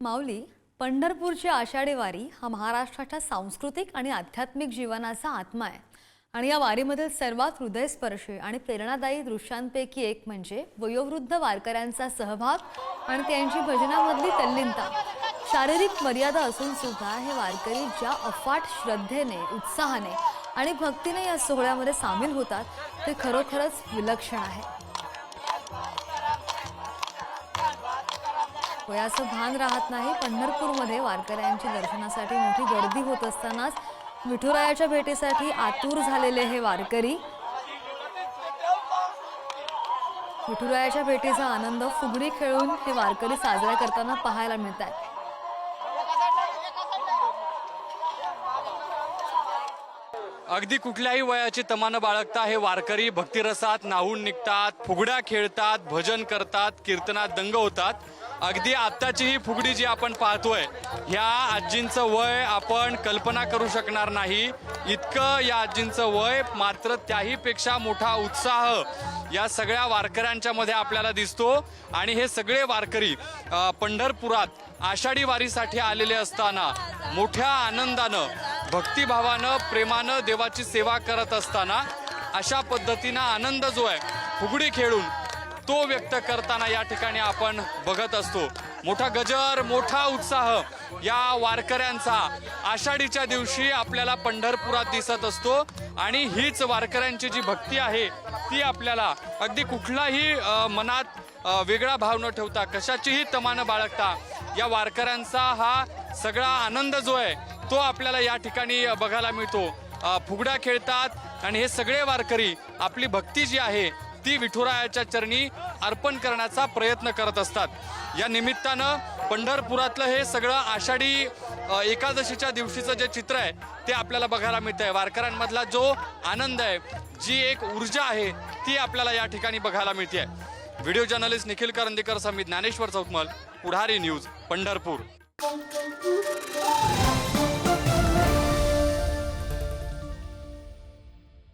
माऊली पंढरपूरची आषाढी वारी हा महाराष्ट्राच्या सांस्कृतिक आणि आध्यात्मिक जीवनाचा आत्मा आहे. आणि या वारीमधील सर्वात हृदयस्पर्शी आणि प्रेरणादायी दृश्यांपैकी एक म्हणजे वयोवृद्ध वारकऱ्यांचा सहभाग आणि त्यांची भजनामधली तल्लीनता. शारीरिक मर्यादा असून सुद्धा हे वारकरी ज्या अफाट श्रद्धेने उत्साहाने आणि भक्तीने या सोहळ्यामध्ये सामील होतात ते खरोखरच विलक्षण आहे. वयाचं भान राहत नाही. पंढरपूरमध्ये वारकऱ्यांची दर्शनासाठी मोठी गर्दी होत असतानाच विठुरायाच्या भेटीसाठी आतुर झालेले हे वारकरी. विठुरायाच्या भेटीचा आनंद फुगडी खेळून हे वारकरी साजरा करताना पाहायला मिळतात अगदी कुठल्याही वयाची तमानं बाळगता हे वारकरी भक्तिरसात नाहून निघतात फुगड्या खेळतात भजन करतात कीर्तनात दंग होतात. अगदी आत्ताची ही फुगडी जी आपण पाहतोय ह्या आजींचं वय आपण कल्पना करू शकणार नाही. इतकं या आजींचं वय मात्र त्याहीपेक्षा मोठा उत्साह या सगळ्या वारकऱ्यांच्या मध्ये आपल्याला दिसतो. आणि हे सगळे वारकरी पंढरपुरात आषाढी वारीसाठी आलेले असताना मोठ्या आनंदानं भक्तिभावानं प्रेमानं देवाची सेवा करत असताना अशा पद्धतीनं आनंद जो आहे फुगडी खेळून तो व्यक्त करताना या ठिकाणी आपण बघत असतो. मोठा गजर मोठा उत्साह या वारकऱ्यांचा. आषाढीच्या दिवशी आपल्याला पंढरपुरात दिसत असतो आणि हीच वारकऱ्यांची जी भक्ती आहे ती आपल्याला अगदी कुठलाही मनात वेगळा भाव न ठेवता कशाचीही तमानं बाळगता या वारकऱ्यांचा हा सगळा आनंद जो आहे तो आपल्याला या ठिकाणी बघायला मिळतो. फुगडा खेळतात आणि हे सगळे वारकरी आपली भक्ती जी आहे ती विठुरायाच्या चरणी अर्पण करण्याचा प्रयत्न करत असतात. या निमित्तानं पंढरपुरातलं हे सगळं आषाढी एकादशीच्या दिवशीचं जे चित्र आहे ते आपल्याला बघायला मिळतं आहे वारकऱ्यांमधला जो आनंद आहे जी एक ऊर्जा आहे ती आपल्याला या ठिकाणी बघायला मिळते आहे video journalist Nikhil Karandikar Samit Dnyaneshwar Chaukmal Pudhari news Pandharpur.